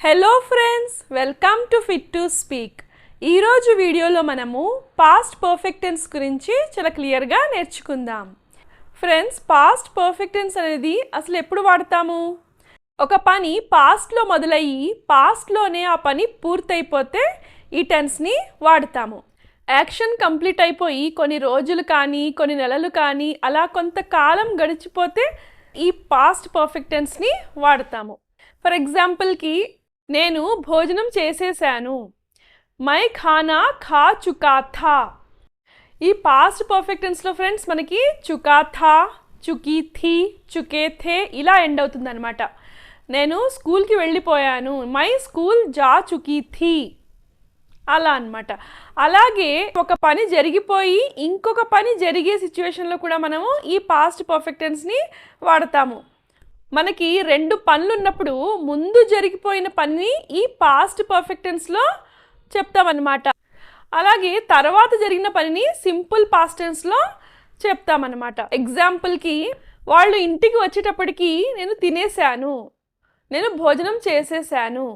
Hello friends welcome to fit to speak ఈరోజు వీడియోలో మనము పాస్ట్ పర్ఫెక్ట్ టెన్స్ గురించి చాలా క్లియర్గా నేర్చుకుందాం. ఫ్రెండ్స్ పాస్ట్ పర్ఫెక్ట్ టెన్స్ అనేది అసలు ఎప్పుడు వాడతాము? ఒక పని పాస్ట్లో మొదలయ్యి పాస్ట్లోనే ఆ పని పూర్తయిపోతే ఈ టెన్స్ని వాడతాము. యాక్షన్ కంప్లీట్ అయిపోయి కొన్ని రోజులు కానీ కొన్ని నెలలు కానీ అలా కొంతకాలం గడిచిపోతే ఈ పాస్ట్ పర్ఫెక్ట్ టెన్స్ని వాడతాము. ఫర్ ఎగ్జాంపుల్కి నేను భోజనం చేసేసాను మై ఖానా ఖా చుకాథా. ఈ పాస్ట్ పర్ఫెక్ట్ టెన్స్లో ఫ్రెండ్స్ మనకి చుకాథా చుకీ థీ చుకే థే ఇలా ఎండ్ అవుతుందన్నమాట. నేను స్కూల్కి వెళ్ళిపోయాను. మై స్కూల్ జా చుకీ థీ అలా అనమాట అలాగే ఒక పని జరిగిపోయి ఇంకొక పని జరిగే సిచ్యువేషన్లో కూడా మనము ఈ పాస్ట్ పర్ఫెక్టెన్స్ని వాడతాము. మనకి రెండు పనులు ఉన్నప్పుడు ముందు జరిగిపోయిన పనిని ఈ పాస్ట్ పర్ఫెక్ట్ టెన్స్లో చెప్తామన్నమాట. అలాగే తర్వాత జరిగిన పనిని సింపుల్ పాస్ట్ టెన్స్లో చెప్తామన్నమాట. ఎగ్జాంపుల్కి వాళ్ళు ఇంటికి వచ్చేటప్పటికి నేను తినేశాను. నేను భోజనం చేసేసాను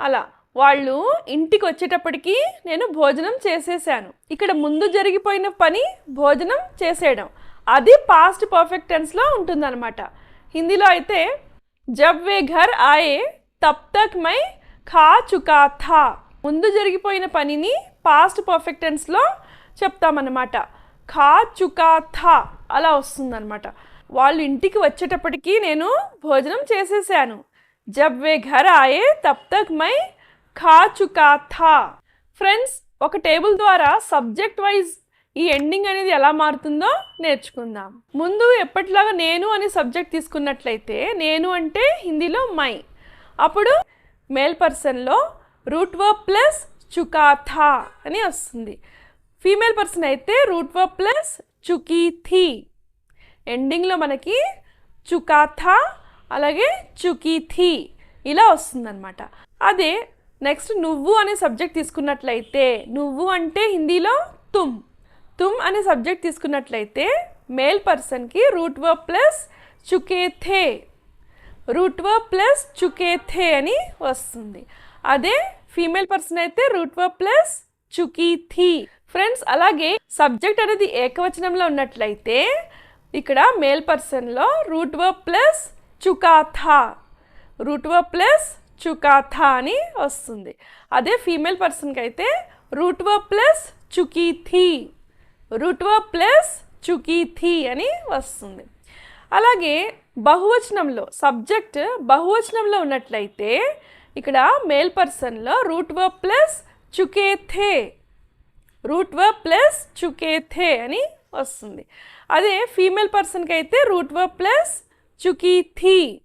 అలా వాళ్ళు ఇంటికి వచ్చేటప్పటికి నేను భోజనం చేసేసాను ఇక్కడ ముందు జరిగిపోయిన పని భోజనం చేసేయడం. అది పాస్ట్ పర్ఫెక్ట్ టెన్స్లో ఉంటుందన్నమాట. హిందీలో అయితే జబ్ వే ఘర్ ఆయే తప్ తక్ మై ఖా చుకా థా. ముందు జరిగిపోయిన పనిని పాస్ట్ పర్ఫెక్ట్ టెన్స్లో చెప్తామన్నమాట. ఖా చుకా థా అలా వస్తుందన్నమాట. వాళ్ళు ఇంటికి వచ్చేటప్పటికి నేను భోజనం చేసేసాను. జబ్ వే ఘర్ ఆయే తప్ తక్ మై ఖా చుకా థా. ఫ్రెండ్స్ ఒక టేబుల్ ద్వారా సబ్జెక్ట్ వైజ్ ఈ ఎండింగ్ అనేది ఎలా మారుతుందో నేర్చుకుందాం. ముందు ఎప్పటిలాగా నేను అనే సబ్జెక్ట్ తీసుకున్నట్లయితే నేను అంటే హిందీలో మై అప్పుడు మేల్ పర్సన్లో రూట్ వర్బ్ ప్లస్ చుకాథా అని వస్తుంది. ఫీమేల్ పర్సన్ అయితే రూట్ వర్బ్ ప్లస్ చుకీ థీ ఎండింగ్లో మనకి చుకాథా అలాగే చుకీ థీ ఇలా వస్తుందన్నమాట. అదే నెక్స్ట్ నువ్వు అనే సబ్జెక్ట్ తీసుకున్నట్లయితే నువ్వు అంటే హిందీలో తుమ్ తుమ్ అనే సబ్జెక్ట్ తీసుకున్నట్లయితే మేల్ పర్సన్కి రూట్ వర్బ్ ప్లస్ చుకేథే. రూట్ వర్బ్ ప్లస్ చుకేథే అని వస్తుంది. అదే ఫీమేల్ పర్సన్ అయితే రూట్ వర్బ్ ప్లస్ చుకీథీ. ఫ్రెండ్స్ అలాగే సబ్జెక్ట్ అనేది ఏకవచనంలో ఉన్నట్లయితే ఇక్కడ మేల్ పర్సన్లో రూట్ వర్బ్ ప్లస్ చుకాథా. రూట్ వర్బ్ ప్లస్ చుకాథా అని వస్తుంది. అదే ఫీమేల్ పర్సన్కి అయితే రూట్ వర్బ్ ప్లస్ చుకీథీ. రుట్వ ప్లస్ చుకీథి అని వస్తుంది. అలాగే బహువచనంలో సబ్జెక్ట్ బహువచనంలో ఉన్నట్లయితే ఇక్కడ మేల్ పర్సన్లో రూట్ ప్లస్ చుకేథే రూట్ వ ప్లస్ చుకేథే అని వస్తుంది. అదే ఫీమేల్ పర్సన్కి అయితే రూట్ వ ప్లస్ చుకీ థీ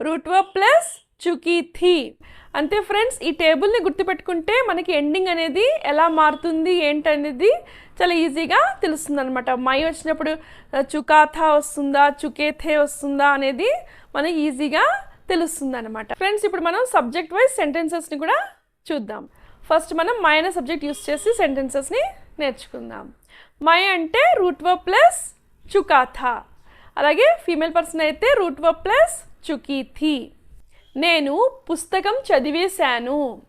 రూట్ ప్లస్ చుకీథీ అంతే ఫ్రెండ్స్ ఈ టేబుల్ని గుర్తుపెట్టుకుంటే మనకి ఎండింగ్ అనేది ఎలా మారుతుంది ఏంటనేది చాలా ఈజీగా తెలుస్తుంది అనమాట మై వచ్చినప్పుడు చుకాథా వస్తుందా చుకేథే వస్తుందా అనేది మనకి ఈజీగా తెలుస్తుంది అనమాట ఫ్రెండ్స్ ఇప్పుడు మనం సబ్జెక్ట్ వైజ్ సెంటెన్సెస్ని కూడా చూద్దాం. ఫస్ట్ మనం మై అనే సబ్జెక్ట్ యూస్ చేసి సెంటెన్సెస్ని నేర్చుకుందాం. మై అంటే రూట్ వర్బ్ ప్లస్ చుకాథా. అలాగే ఫీమేల్ పర్సన్ అయితే రూట్ వర్బ్ ప్లస్ చుకీథీ. నేను పుస్తకం చదివేశాను.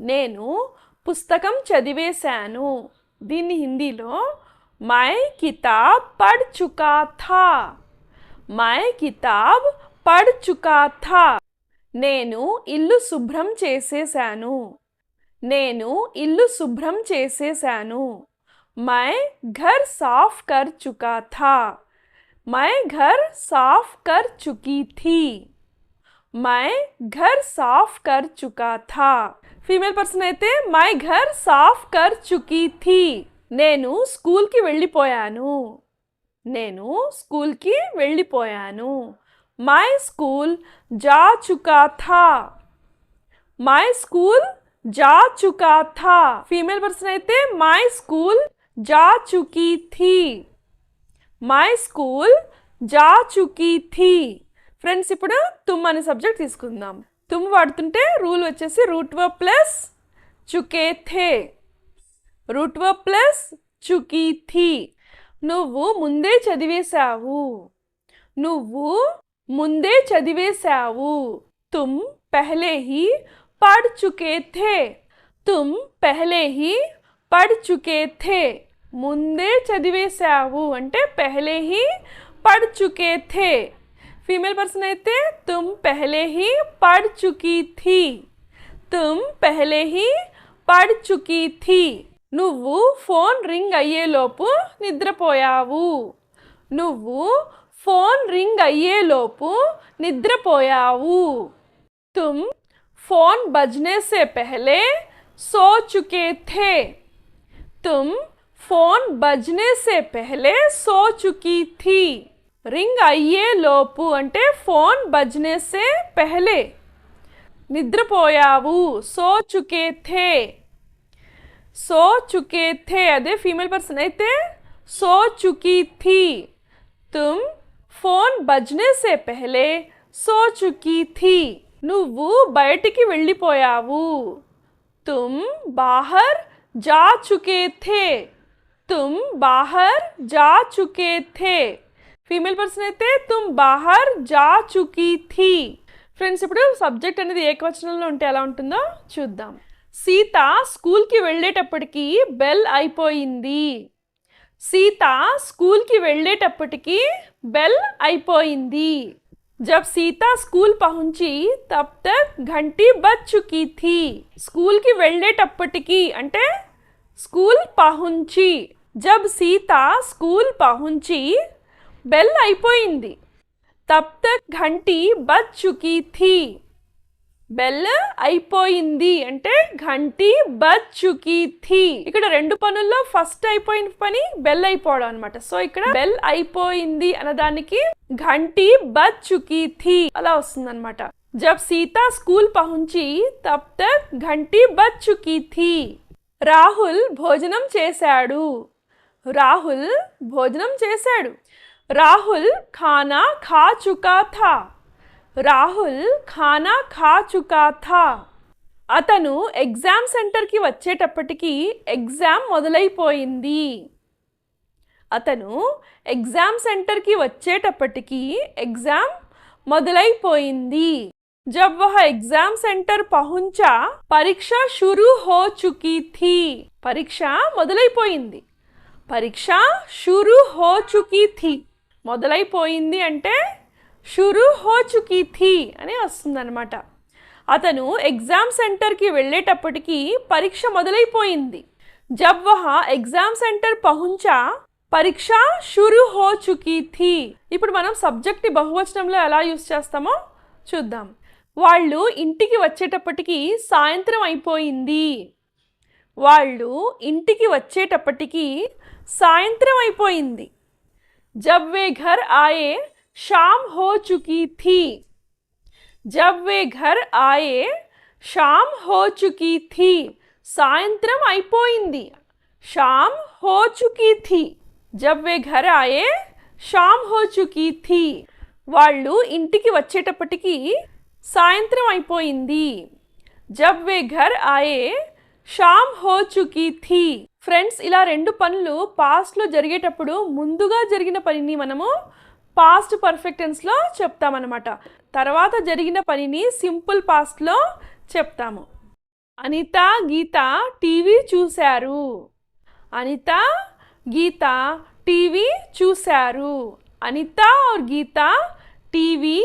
నేను పుస్తకం చదివేశాను. దీన్ని హిందీలో మై కితాబ్ పడ్ చుకా థా. మై కితాబ్ పడ్ చుకా థా. నేను ఇల్లు శుభ్రం చేసేసాను నేను ఇల్లు శుభ్రం చేసేసాను మై ఘర్ సాఫ్ కర్ చుకా థా. మై ఘర్ సాఫ్ కర్ చుకీ థీ. మై ఘర్ సాఫ్ కర్ చుకా థా ఫీమేల్ పర్సన్ అయితే మై ఘర్ సాఫ్ కర్ చుకీ థీ నేను స్కూల్కి వెళ్ళిపోయాను నేను స్కూల్కి వెళ్ళిపోయాను మై స్కూల్ జా చుకా థా మై స్కూల్ జా చుకా థా ఫీమేల్ పర్సన్ అయితే మై స్కూల్ జా చుకీ థీ మై స్కూల్ జా చుకీ థీ ఫ్రెండ్స్ ఇప్పుడు తుమ్ అనే సబ్జెక్ట్ తీసుకుందాం. తుమ్ వాడుతుంటే రూల్ వచ్చేసి రూట్ ప్లస్ చుకే థే రూట్ ప్లస్ చుకీ థీ నువ్వు ముందే చదివేశావు. నువ్వు ముందే చదివేశావు. తుమ్ పెహలే హీ పడ్ చుకే థే తుమ్ పెహలే హీ పడ్ చుకే థే ముందే చదివేశావు అంటే పెహలే హీ పడ్ చుకే థే फीमेल पर्सन आए तुम पहले ही पढ़ चुकी थी। तुम पहले ही पढ़ चुकी थी। नुवु फ़ोन रिंग अये लोपु निद्रपोयावु नुवु फ़ोन रिंग अये लोपु निद्रपोयावु तुम फ़ोन बजने से पहले सो चुके थे। तुम फ़ोन बजने से पहले सो चुकी थी। రింగ్ అయ్యే లోపు అంటే ఫోన్ బజ్నే సే పెహలే నిద్రపోయావు సో చుకే థే సో చుకే థే అదే ఫీమేల్ పర్సన్ అయితే సో చుకి థీ తుమ్ ఫోన్ బజ్నే సే పెహలే సో చుకి థీ నువ్వు బయటికి వెళ్ళిపోయావు తుమ్ బాహర్ जा चुके थे तुम बाहर जा चुके थे ఫీమేల్ పర్సన్ అయితే తుమ్ బాహర్ జా చుకీ థీ ఫ్రెండ్స్ ఇప్పుడు సబ్జెక్ట్ అనేది ఏకవచనంలో ఉంటే ఎలా ఉంటుందో చూద్దాం సీత స్కూల్కి వెళ్ళేటప్పటికి బెల్ అయిపోయింది సీత స్కూల్కి వెళ్ళేటప్పటికి బెల్ అయిపోయింది जब सीता स्कूल पहुंची तब तक घंटी बज चुकी थी స్కూల్కి వెళ్ళేటప్పటికి అంటే స్కూల్ పహుంచి జబ్ సీత స్కూల్ పహుంచి బెల్ అయిపోయింది. తబ్ తక్ ఘంటీ బజ్ చుకీ థీ. బెల్ అయిపోయింది అంటే ఘంటి బజ్ చుకీ థీ. ఇక్కడ రెండు పనుల్లో ఫస్ట్ అయిపోయిన పని బెల్ అయిపోవడం అనమాట సో ఇక్కడ బెల్ అయిపోయింది అన్నదానికి ఘంటి బజ్ చుకీ థీ అలా వస్తుంది అనమాట జబ్ సీత స్కూల్ పహుంచి తబ్ తక్ ఘంటి బజ్ చుకీ థీ. రాహుల్ భోజనం చేశాడు. రాహుల్ భోజనం చేశాడు. రాహుల్ ఖానా ఖా చుకా థా రాహుల్ ఖానా ఖా చుకా థా అతను ఎగ్జామ్ సెంటర్కి వచ్చేటప్పటికి ఎగ్జామ్ మొదలైపోయింది అతను ఎగ్జామ్ సెంటర్కి వచ్చేటప్పటికి ఎగ్జామ్ మొదలైపోయింది जब वह एग्जाम सेंटर पहुंचा పరీక్ష షురు హో చుకీ థీ పరీక్ష మొదలైపోయింది పరీక్ష షురు హో చుకీ థీ మొదలైపోయింది అంటే షురు హో చుకీ థీ అని వస్తుందన్నమాట. అతను ఎగ్జామ్ సెంటర్కి వెళ్ళేటప్పటికి పరీక్ష మొదలైపోయింది. జబ్ వహ ఎగ్జామ్ సెంటర్ పహుంచా పరీక్ష షురు హో చుకీ థీ. ఇప్పుడు మనం సబ్జెక్ట్ని బహువచనంలో ఎలా యూస్ చేస్తామో చూద్దాం. వాళ్ళు ఇంటికి వచ్చేటప్పటికి సాయంత్రం అయిపోయింది. వాళ్ళు ఇంటికి వచ్చేటప్పటికి సాయంత్రం అయిపోయింది. జబ్ వే ఘర్ ఆయే షామ్ హో చుకీ థీ జబ్ వే ఘర్ ఆయే షామ్ హో చుకీ థీ సాయంత్రం అయిపోయింది షామ్ హో చుకీ థీ జబ్ వే ఘర్ ఆయే షామ్ హో చుకీ థీ వాళ్ళు ఇంటికి వచ్చేటప్పటికి సాయంత్రం అయిపోయింది జబ్ వే ఘర్ ఆయే షామ్ హో చుకీ థీ ఫ్రెండ్స్ ఇలా రెండు పనులు పాస్ట్లో జరిగేటప్పుడు ముందుగా జరిగిన పనిని మనము పాస్ట్ పర్ఫెక్ట్ టెన్స్లో చెప్తామన్నమాట తర్వాత జరిగిన పనిని సింపుల్ పాస్ట్లో చెప్తాము అనిత గీత టీవీ చూశారు అనిత గీత టీవీ చూశారు అనిత और गीता टीवी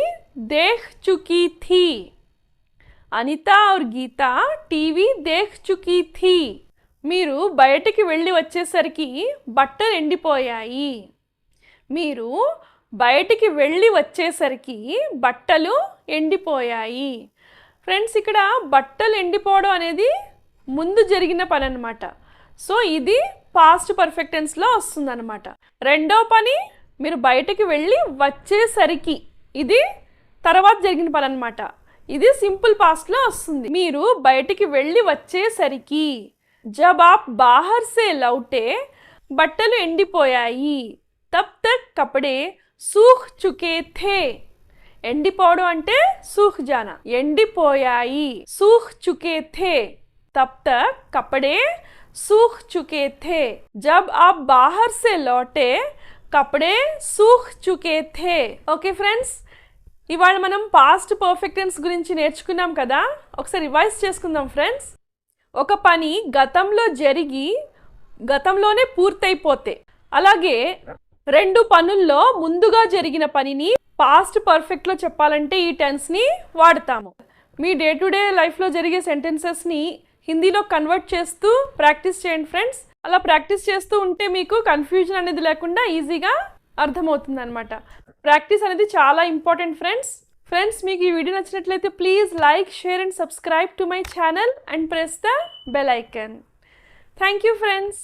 देख चुकी थी అనిత और గీత టీవీ దేఖ్ చుకీ థీ మీరు బయటికి వెళ్ళి వచ్చేసరికి బట్టలు ఎండిపోయాయి. మీరు బయటికి వెళ్ళి వచ్చేసరికి బట్టలు ఎండిపోయాయి. ఫ్రెండ్స్ ఇక్కడ బట్టలు ఎండిపోవడం అనేది ముందు జరిగిన పని అనమాట సో ఇది పాస్ట్ పర్ఫెక్ట్ టెన్స్లో వస్తుందన్నమాట. రెండో పని మీరు బయటికి వెళ్ళి వచ్చేసరికి ఇది తర్వాత జరిగిన పని అనమాట ఇది సింపుల్ పాస్ట్లో వస్తుంది. మీరు బయటికి వెళ్ళి వచ్చేసరికి జబ్ ఆప్ బాహర్ సే లౌటే బట్టలు ఎండిపోయాయి తబ్ తక్ కపడే సూఖ్ చుకే థే ఎండిపోవడం అంటే సూఖ్ జానా ఎండిపోయాయి సూఖ్ చుకే థే తబ్ తక్ కపడే सूख चुके थे जब आप बाहर से लौटे कपड़े सूख चुके थे ఓకే ఫ్రెండ్స్ ఇవాళ మనం పాస్ట్ పర్ఫెక్ట్ టెన్స్ గురించి నేర్చుకున్నాం కదా ఒకసారి రివైజ్ చేసుకుందాం ఫ్రెండ్స్ ఒక పని గతంలో జరిగి గతంలోనే పూర్తయిపోతే. అలాగే రెండు పనుల్లో ముందుగా జరిగిన పనిని పాస్ట్ పర్ఫెక్ట్లో చెప్పాలంటే ఈ టెన్స్ని వాడతాము. మీ డే టు డే లైఫ్లో జరిగే సెంటెన్సెస్ని హిందీలో కన్వర్ట్ చేస్తూ ప్రాక్టీస్ చేయండి ఫ్రెండ్స్ అలా ప్రాక్టీస్ చేస్తూ ఉంటే మీకు కన్ఫ్యూజన్ అనేది లేకుండా ఈజీగా అర్థమవుతుంది అనమాట ప్రాక్టీస్ అనేది చాలా ఇంపార్టెంట్ ఫ్రెండ్స్ ఫ్రెండ్స్ మీకు ఈ వీడియో నచ్చినట్లయితే please like share and subscribe to my channel and press the bell icon thank you friends